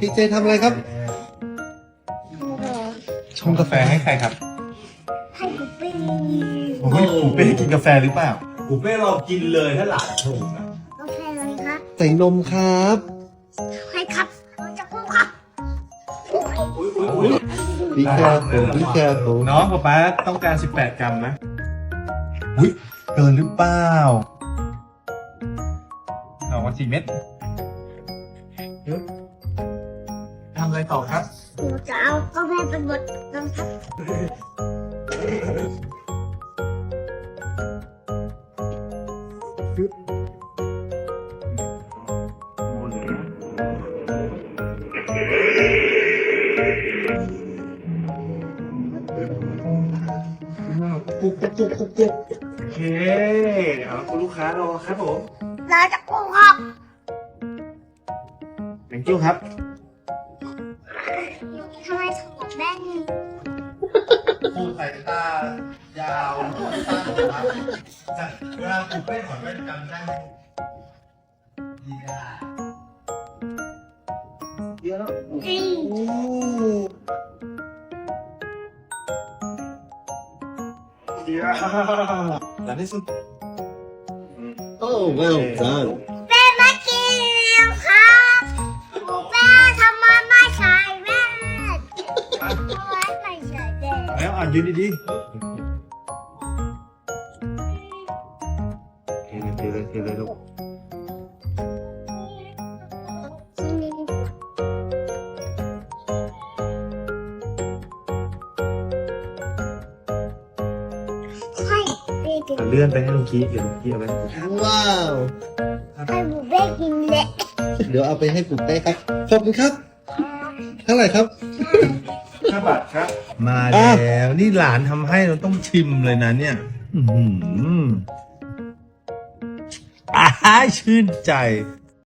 พี่เจทำอะไรครับชงกาแฟให้ใครครับให้กูปิ้งโอ้ยผมไม่ได้กินกาแฟหรือเปล่ากูไม่ลองกินเลยถ้าหลานถูกนะกาแฟเลยครับใส่นมครับให้ครับเราจะพูดครับดีแคร์ตัวดีแคร์ตัวน้องป๊าป๊าต้องการ 18 กรัมนะอุ้ยเกินหรือเปล่าเอาวันสี่เม็ดทำอะ ไรต่อครับหนูจะเอากาแฟเป็นบทนะครับกุ๊กกุ๊กกุ๊กกุ๊กกุ๊กโอเคเอาคุณลูกค้ารอครับผมเราจะพูดครับแตงกิ้วครับ ทำไมถึงบอกแม่นี่พูดสายตายาวสั้นครับจากเวลาปูเป้ถอนแว่นจำได้ไหมดีอะเยอะแล้วจริงเดี๋ยวหลังที่สุดโอ้ well done แว่นแล้วอ่านยืนดีๆเทเลยเทเลยเทเลยลูกให้เป้กินอะเลื่อนไปให้ลุงกี้เดี๋ยวลุงกี้เอาไปให้ผมว้าวให้หมูเป้กินเละเดี๋ยวเอาไปให้ปูเป้ครับ ขอบคุณครับ เท่าไหร่ครับ ห้าบาทครับ มาอะแล้วนี่หลานทำให้เราต้องชิมเลยนะเนี่ย อื้อหืออ่าชื่นใจ